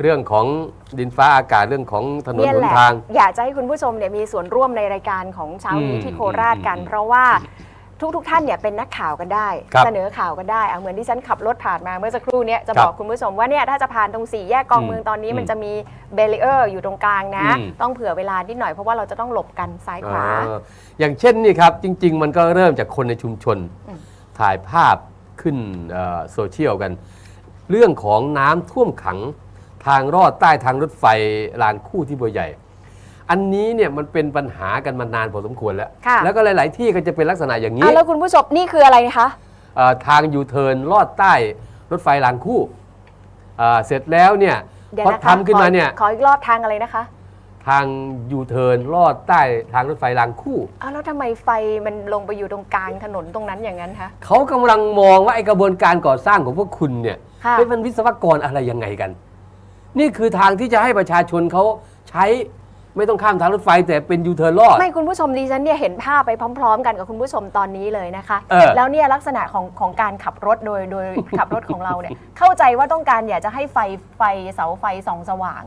เรื่องของดินฟ้าอากาศเรื่องของถนนเนี่ยหนแหละทาง อยากจะให้คุณผู้ชมเนี่ยมีส่วนร่วมในรายการของเช้านี้อืมที่โคราชกันอืมเพราะว่าทุกๆทท่านเนี่ยเป็นนักข่าวกันได้ครับเสนอข่าวกันได้เอาเหมือนที่ฉันขับรถผ่านมาเมื่อสักครู่เนี้ยจะครับบอกคุณผู้ชมว่าเนี่ยถ้าจะผ่านตรงสี่แยกกองอืมเมืองตอนนี้อืมมันจะมีเบรีเออร์อยู่ตรงกลางนะอืมต้องเผื่อเวลานิดหน่อยเพราะว่าเราจะต้องหลบกันซ้ายขวาอ่าอย่างเช่นนี่ครับจริง ๆ มันก็เริ่มจากคนในชุมชนอืมถ่ายภาพขึ้นเอ่อโซเชียลกัน เรื่องของน้ำท่วมขัง ทางรอดใต้ทางรถไฟรางคู่ที่บัวใหญ่ อันนี้เนี่ยมันเป็นปัญหากันมานานพอสมควรแล้ว ค่ะ แล้วก็หลาย ๆ ที่ก็จะเป็นลักษณะอย่างนี้อะแล้วคุณผู้ชมนี่คืออะไรคะ เอ่อทางยูเทิร์นลอดใต้รถไฟรางคู่อ่าเสร็จแล้วเนี่ยเดี๋ยวพอนะคะทำขึ้นมาเนี่ยขออีกรอบทางอะไรนะคะทางยูเทิร์นลอดใต้ทางรถไฟรางคู่ อ้าวแล้วทำไมไฟมันลงไปอยู่ตรงกลางถนนตรงนั้นอย่างนั้นคะ เขากำลังมองว่าไอกระบวนการก่อสร้างของพวกคุณเนี่ยค่ะ เฮ้ยมันวิศวกรอะไรยังไงกัน นี่คือทางที่จะให้ประชาชนเขาใช้ไม่ต้องข้ามทางรถไฟแต่เป็นยูเทิร์นลอด ไม่คุณผู้ชมดิฉันเนี่ยเห็นภาพไปพร้อม ๆ กันกับคุณผู้ชมตอนนี้เลยนะคะ เออ แล้วเนี่ยลักษณะของของการขับรถโดยโดย ขับรถของเราเนี่ยเข้าใจว่าต้องการอยากจะให้ไฟไฟเสาไฟส่องสว่าง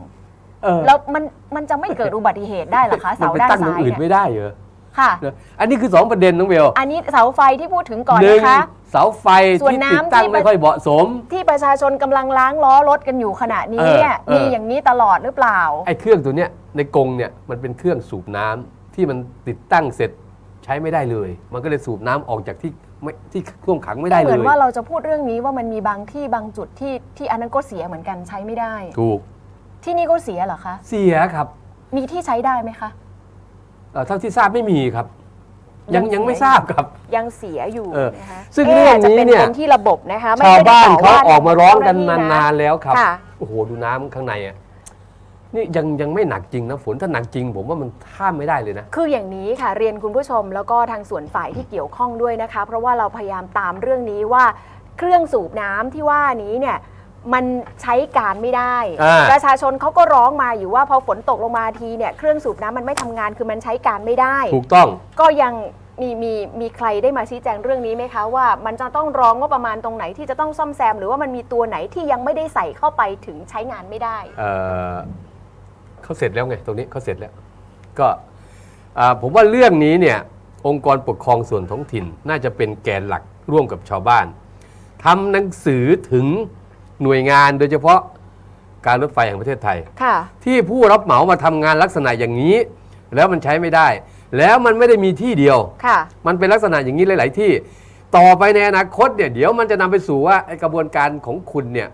เออแล้วมันมันจะไม่เกิดอุบัติเหตุได้เหรอคะ มันเสาไปด้านตั้งตรงซ้ายอื่นเนี่ยไม่ได้เหรอ ค่ะเนอะอันนี้คือสองประเด็นน้องเบลอันนี้เสาไฟที่พูดถึงก่อนหนึ่งนะคะ เสาไฟส่วนที่น้ำติดตั้งที่ไม่ค่อยเหมาะสม ที่ประชาชนกำลังล้างล้อรถกันอยู่ขณะนี้เนี่ยเออเออมีอย่างนี้ตลอดหรือเปล่า ไอ้เครื่องตัวเนี้ยในกรงเนี่ยมันเป็นเครื่องสูบน้ำที่มันติดตั้งเสร็จใช้ไม่ได้เลย มันก็เลยสูบน้ำออกจากที่ไม่ที่ท่วมขังไม่ได้เหเลมือนยว่าเราจะพูดเรื่องนี้ว่ามันมีบางที่บางจุดที่ที่อันนั้นก็เสียเหมือนกันใช้ไม่ได้ ถูก ที่นี่ก็เสียเหรอคะ เสียครับ มีที่ใช้ได้ไหมคะ เอ่อเท่าที่ทราบไม่มีครับ ยังยังยังไม่เสียทราบครับ ยังเสียอยู่เออนะคะซึ่งะเรื่องาจจะนี้ป็เนี่ยเป็นที่ระบบนะคะไม่ชาวไม่ได้บ้านต่เขาว่ออกมาร้องกันเจ้หนานๆแล้วครับค่ะโอ้โหดูน้ำข้างในอะนี่ยังยังไม่หนักจริงนะฝนถ้าหนักจริง ผมว่ามันข้ามไม่ได้เลยนะ คืออย่างนี้ค่ะเรียนคุณผู้ชมแล้วก็ทางส่วนฝ่ายที่เกี่ยวข้องด้วยนะคะ เพราะว่าเราพยายามตามเรื่องนี้ว่าเครื่องสูบน้ำที่ว่านี้เนี่ย มันใช้การไม่ได้ อ่า ประชาชนเขาก็ร้องมาอยู่ว่าพอฝนตกลงมาทีเนี่ยเครื่องสูบน้ำมันไม่ทำงานคือมันใช้การไม่ได้ ถูกต้อง ก็ยังมีมีมีใครได้มาชี้แจงเรื่องนี้ไหมคะว่ามันจะต้องร้องว่าประมาณตรงไหนที่จะต้องซ่อมแซม หรือว่ามันมีตัวไหนที่ยังไม่ได้ใส่เข้าไปถึงใช้งานไม่ได้ เอ่อเขาเสร็จแล้วไงตรงนี้เขาเสร็จแล้ว ก็อ่าผมว่าเรื่องนี้เนี่ยองค์กรปกครองส่วนท้องถิ่น น่าจะเป็นแกนหลักร่วมกับชาวบ้านทำหนังสือถึง หน่วยงานโดยเฉพาะการรถไฟแห่งประเทศไทย ค่ะ ที่ผู้รับเหมามาทำงานลักษณะอย่างนี้ แล้วมันใช้ไม่ได้ แล้วมันไม่ได้มีที่เดียว ค่ะ มันเป็นลักษณะอย่างนี้หลาย ๆ ที่ ต่อไปในอนาคตเนี่ยเดี๋ยวมันจะนำไปสู่ว่าไอกระบวนการของคุณเนี่ย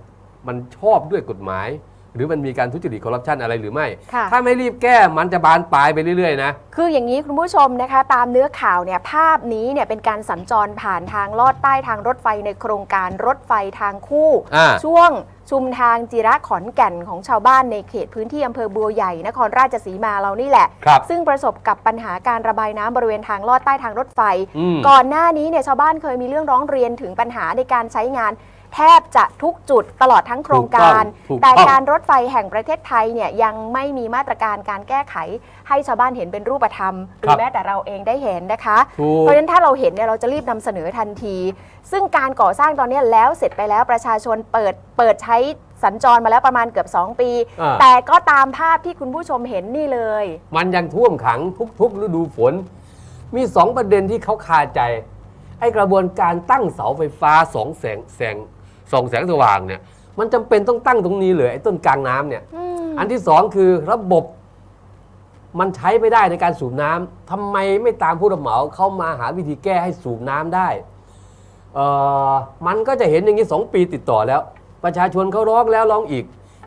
มันชอบด้วยกฎหมาย หรือมันมีการทุจริตคอร์รัปชันอะไรหรือไม่ ค่ะ ถ้าไม่รีบแก้มันจะบานปลายไปเรื่อยๆนะ คืออย่างนี้คุณผู้ชมนะคะ ตามเนื้อข่าวเนี่ยภาพนี้เนี่ยเป็นการสัญจรผ่านทางลอดใต้ทางรถไฟในโครงการรถไฟทางคู่ อ่า ช่วงชุมทางจิระขอนแก่นของชาวบ้านในเขตพื้นที่อำเภอบัวใหญ่นครราชสีมาเรานี่แหละ ครับ ซึ่งประสบกับปัญหาการระบายน้ำบริเวณทางลอดใต้ทางรถไฟ อืม ก่อนหน้านี้เนี่ยชาวบ้านเคยมีเรื่องร้องเรียนถึงปัญหาในการใช้งาน แทบจะทุกจุดตลอดทั้งโครงการ ถูกต้องถูกต้องแต่การรถไฟแห่งประเทศไทยเนี่ยยังไม่มีมาตรการการแก้ไข ให้ชาวบ้านเห็นเป็นรูปธรรม หรือแม้แต่เราเองได้เห็นนะคะ ถูเพก ราะฉะนั้นถ้าเราเห็นเนี่ยเราจะรีบนำเสนอทันที ซึ่งการก่อสร้างตอนนี้แล้วเสร็จไปแล้วประชาชนเปิดเปิดใช้สัญจรมาแล้วประมาณเกือบ 2 ปี อ่า แต่ก็ตามภาพที่คุณผู้ชมเห็นนี่เลย มันยังท่วมขังทุกๆฤดูฝน มีสองประเด็นที่เขาคาใจ ไอ้กระบวนการตั้งเสาไฟฟ้าสองแสงแสง สองแสงสว่างเนี่ย มันจำเป็นต้องตั้งตรงนี้เลยไอ้ต้นกลางน้ำเนี่ยอืมอันที่สองคือระบบมันใช้ไม่ได้ในการสูบน้ำทำไมไม่ตามผู้รับเหมาเข้ามาหาวิธีแก้ให้สูบน้ำได้เอ่อมันก็จะเห็นอย่างนี้สองปีติดต่อแล้ว ประชาชนเขาร้องแล้วร้องอีก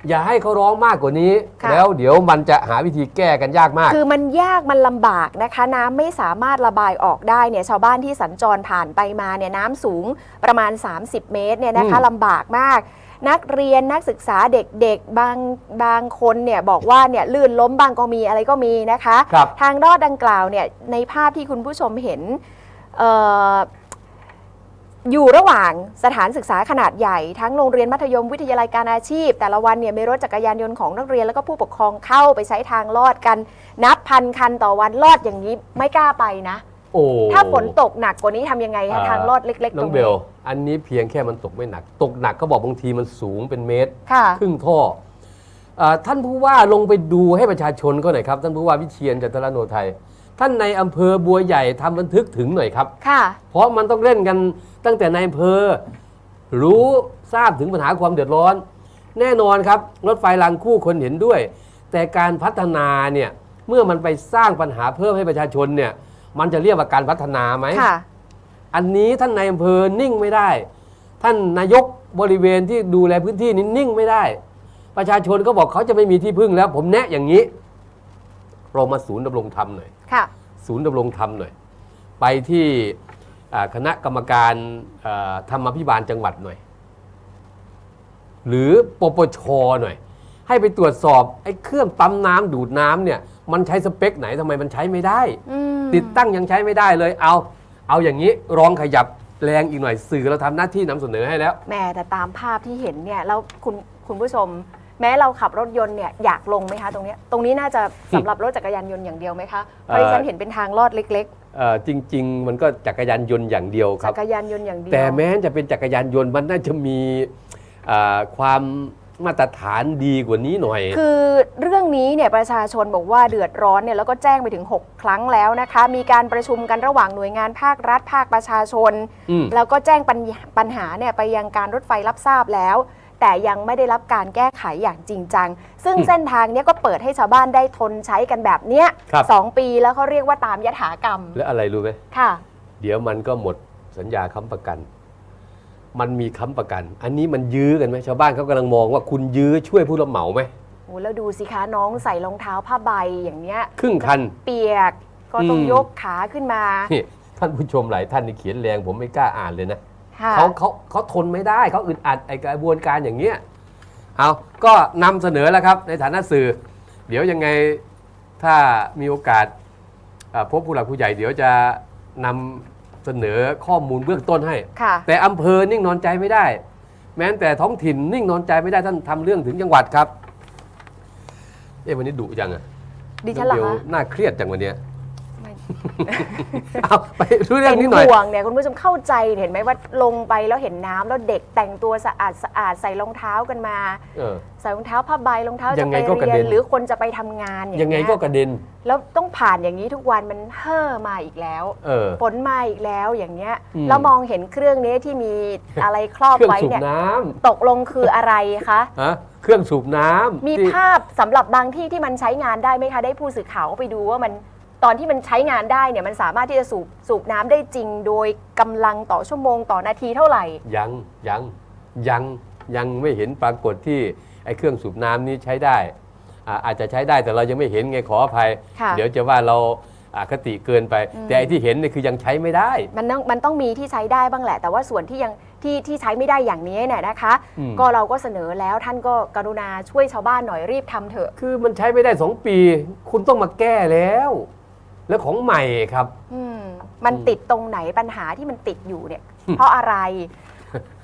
อย่าให้เขาร้องมากกว่านี้ ค่ะ แล้วเดี๋ยวมันจะหาวิธีแก้กันยากมาก คือมันยากมันลำบากนะคะ น้ำไม่สามารถระบายออกได้เนี่ยชาวบ้านที่สัญจรผ่านไปมาเนี่ยน้ำสูงประมาณ 30 เมตรเนี่ยนะคะอืม ลำบากมาก นักเรียนนักศึกษาเด็กๆบางบางคนเนี่ยบอกว่าเนี่ยลื่นล้มบางก็มีอะไรก็มีนะคะ ครับ ทางรอดดังกล่าวเนี่ยในภาพที่คุณผู้ชมเห็นเอ่อ อยู่ระหว่างสถานศึกษาขนาดใหญ่ทั้งโรงเรียนมัธยมวิทยาลัยการอาชีพ แต่ละวันเนี่ยมีรถจักรยานยนต์ของนักเรียนแล้วก็ผู้ปกครองเข้าไปใช้ทางลอดกัน นับพันคันต่อวันลอดอย่างนี้ไม่กล้าไปนะ โอ้ถ้าฝนตกหนักกว่านี้ทำยังไงคะอ่าทางลอดเล็กๆน้ตอรงงเบนี้ล อันนี้เพียงแค่มันตกไม่หนัก ตกหนักก็บอกบางทีมันสูงเป็นเมตร ค่ะ ครึ่งท่อเอ่อท่านผู้ว่าลงไปดูให้ประชาชนก็หน่อยครับ ท่านผู้ว่าวิเชียนจันทรโนไทย ท่านในอำเภอบัวใหญ่ทำบันทึกถึงหน่อยครับ ค่ะ เพราะมันต้องเล่นกันตั้งแต่ในอำเภอ รู้ทราบถึงปัญหาความเดือดร้อน แน่นอนครับ รถไฟรางคู่คนเห็นด้วย แต่การพัฒนาเนี่ยเมื่อมันไปสร้างปัญหาเพิ่มให้ประชาชนเนี่ยมันจะเรียกว่าการพัฒนาไหม ค่ะ อันนี้ท่านนายอำเภอนิ่งไม่ได้ ท่านนายกบริเวณที่ดูแลพื้นที่นี้นิ่งไม่ได้ ประชาชนก็บอกเขาจะไม่มีที่พึ่งแล้ว ผมแนะอย่างนี้ เรามาศูนย์ดำรงธรรมหน่อยค่ะ ศูนย์ดำรงธรรมหน่อย ไปที่อ่าคณะกรรมการอ่าธรรมพิบาลจังหวัดหน่อย หรือปปชหน่อย ให้ไปตรวจสอบไอ้เครื่องปั๊มน้ำดูดน้ำเนี่ย มันใช้สเปคไหนทำไมมันใช้ไม่ได้อืมติดตั้งยังใช้ไม่ได้เลย เอา เอาอย่างนี้รองขยับแรงอีกหน่อยสื่อเราทำหน้าที่นำเสนอให้แล้วแหม่แต่ตามภาพที่เห็นเนี่ยแล้วคุณคุณผู้ชม แม้เราขับรถยนต์เนี่ยอยากลงไหมคะตรงเนี้ยตรงนี้น่าจะสำหรับรถจักรยานยนต์อย่างเดียวไหมคะเพราะเอ่อที่ฉันเห็นเป็นทางลอดเล็ก เอ่อจริง ๆ มันก็จักรยานยนต์อย่างเดียวๆ ครัจับ กรยานยนต์อย่างเดียวแต่แม้จะเป็นจักรยานยนต์มันน่าจะมีอ่าความมาตรฐานดีกว่านี้หน่อย คือเรื่องนี้เนี่ยประชาชนบอกว่าเดือดร้อนเนี่ยแล้วก็แจ้งไปถึง 6 ครั้งแล้วนะคะ มีการประชุมกันระหว่างหน่วยงานภาครัฐภาคประชาชน อืม แล้วก็แจ้งปัญหาปัญหาเนี่ยไปยังการรถไฟรับทราบแล้ว แต่ยังไม่ได้รับการแก้ไขอย่างจริงจัง ซึ่งอืมเส้นทางเนี้ยก็เปิดให้ชาวบ้านได้ทนใช้กันแบบเนี้ยครับ สองปีแล้วเขาเรียกว่าตามยถากรรมและอะไรรู้ไหม ค่ะ เดี๋ยวมันก็หมดสัญญาค้ำประกัน มันมีค้ำประกัน อันนี้มันยื้อกันไหมชาวบ้านเขากำลังมองว่าคุณยื้อช่วยผู้รับเหมาไหมโอ้แล้วดูสิคะน้องใส่รองเท้าผ้าใบอย่างเนี้ย ครึ่งคัน เปียกก็ต้องอืม ยกขาขึ้นมา นี่ท่านผู้ชมหลายท่านนี่เขียนแรงผมไม่กล้าอ่านเลยนะค่ะ เขาเขาเขาทนไม่ได้เขาอึดอัดไอกระบวนการอย่างเงี้ยเอาก็นำเสนอแล้วครับในฐานะสื่อ เดี๋ยวยังไงถ้ามีโอกาสอ่าพบผู้หลักผู้ใหญ่เดี๋ยวจะนำเสนอข้อมูลเบื้องต้นให้ค่ะแต่อำเภอนิ่งนอนใจไม่ได้ แม้แต่ท้องถิ่นนิ่งนอนใจไม่ได้ท่านทำเรื่องถึงจังหวัดครับเอ๊ะวันนี้ดุจังอะดิฉันเหรอเดี๋ยวคะน่าเครียดจังวันเนี้ยไม่ เอาไปดูเรื่เป็องนนี้หน่อยห่วงเนี่ยคุณผู้ชมเข้าใจเห็นไหมว่าลงไปแล้วเห็นน้ำแล้วเด็กแต่งตัวสะอาดสะอาดใส่รองเท้ากันมา เออ ใส่รองเท้าผ้าใบรองเท้ายัจะงไปไงก็กระเรีเด็ยน นหรือคนจะไปทำงานอย่างยังไงเงี้ยก็กระเด็น แล้วต้องผ่านอย่างนี้ทุกวันมันเฮ่อมาอีกแล้ว เออ ฝนมาอีกแล้วอย่างเงี้ยอืม แล้วมองเห็นเครื่องนี้ที่มีอะไรครอบเครื่องไว้สูบเนี่ยน้ตกลงคืออะไรคะำฮะเครื่องสูบน้ำมีที่ภาพสำหรับบางที่ที่มันใช้งานได้ไหมคะ ได้ผู้สื่อข่าวไปดูว่ามัน ตอนที่มันใช้งานได้เนี่ยมันสามารถที่จะสูบสูบน้ำได้จริง โดยกำลังต่อชั่วโมงต่อนาทีเท่าไหร่ ยังยังยังยังไม่เห็นปรากฏที่ไอ้เครื่องสูบน้ำนี้ใช้ได้อ่าอาจจะใช้ได้แต่เรายังไม่เห็นไงขออภัย ค่ะเดี๋ยวจะว่าเราอาคติเกินไป อืม แต่ไอ้ที่เห็นเนี่ยคือยังใช้ไม่ได้ มันต้องมันต้องมีที่ใช้ได้บ้างแหละ แต่ว่าส่วนที่ยังที่ที่ใช้ไม่ได้อย่างนี้เนี่ยนะคะ อืม ก็เราก็เสนอแล้วท่านก็กรุณาช่วยชาวบ้านหน่อยรีบทำเถอะ คือมันใช้ไม่ได้สองปี คุณต้องมาแก้แล้ว แล้วของใหม่ครับ อืมมันอืมติดตรงไหนปัญหาที่มันติดอยู่เนี่ยอืมเพราะอะไร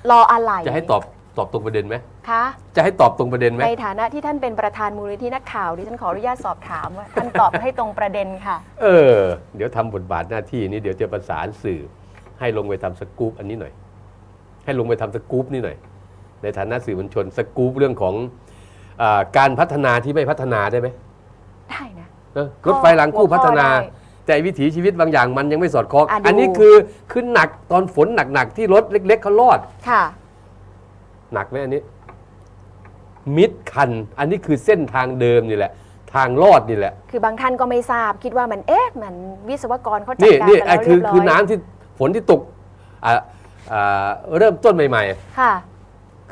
รออะไรจะให้ตอบตอบตรงประเด็นไหมคะจะให้ตอบตรงประเด็นไหมในฐานะที่ท่านเป็นประธานมูลนิธินักข่าวดิฉันขออนุญาตสอบถามว่าท่านตอบให้ตรงประเด็นค่ะ เออ เดี๋ยวทำบทบาทหน้าที่นี้เดี๋ยวจะประสานสื่อ ให้ลงไปทำสกู๊ปอันนี้หน่อย ให้ลงไปทำสกู๊ปนี่หน่อย ในฐานะสื่อมวลชนสกู๊ปเรื่องของอาการพัฒนาที่ไม่พัฒนาได้ไหมได้ นะเออรถไฟรางคู่หัวข้อพัฒนาได้แต่วิถีชีวิตบางอย่างมันยังไม่สอดคล้องอะดู อันนี้คือคือหนักตอนฝนหนักๆที่รถเล็ก ๆเขารอด ค่ะ หนักไหมอันนี้ มิดคัน อันนี้คือเส้นทางเดิมนี่แหละ ทางรอดนี่แหละ คือบางท่านก็ไม่ทราบคิดว่ามันเอ๊ะมันวิศวกรเขาจัดนี่การนี่กันไอ้แล้วคืเรีอยบร้อยคือน้ำที่ฝนที่ตกอ่าอ่าเริ่มต้นใหม่ ค่ะๆ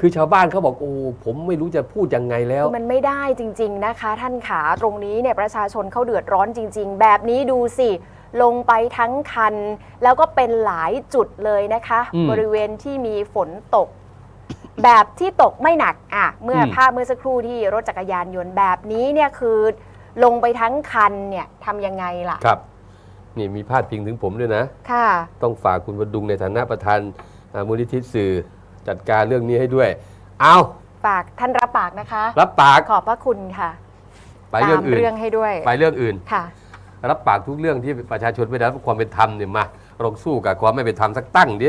คือชาวบ้านเขาบอกโอ้ผมไม่รู้จะพูดยังไงแล้ว คือมันไม่ได้จริง ๆนะคะ ท่านขาตรงนี้เนี่ยประชาชนเขาเดือดร้อนจริง ๆ แบบนี้ดูสิ ลงไปทั้งคัน แล้วก็เป็นหลายจุดเลยนะคะ อืมบริเวณที่มีฝนตก แบบที่ตกไม่หนักอะเมื่ออม ภาพเมื่อสักครู่ที่รถจักรยานยนต์แบบนี้เนี่ยคือ ลงไปทั้งคันเนี่ยทำยังไงล่ะ ครับ นี่มีพาดพิงถึงผมด้วยนะ ค่ะ ต้องฝากคุณวดุงในฐานะประธานอ่ามูลนิธิสื่อ จัดการเรื่องนี้ให้ด้วย เอาฝากท่านรับปากนะคะ รับปากขอบพระคุณค่ะไปเรื่องตามอื่นเรื่องให้ด้วย ไปเรื่องอื่นค่ะ รับปากทุกเรื่องที่ประชาชนไม่ได้รับความเป็นธรรมเนี่ยมาลองสู้กับความไม่เป็นธรรมสักตั้งดิ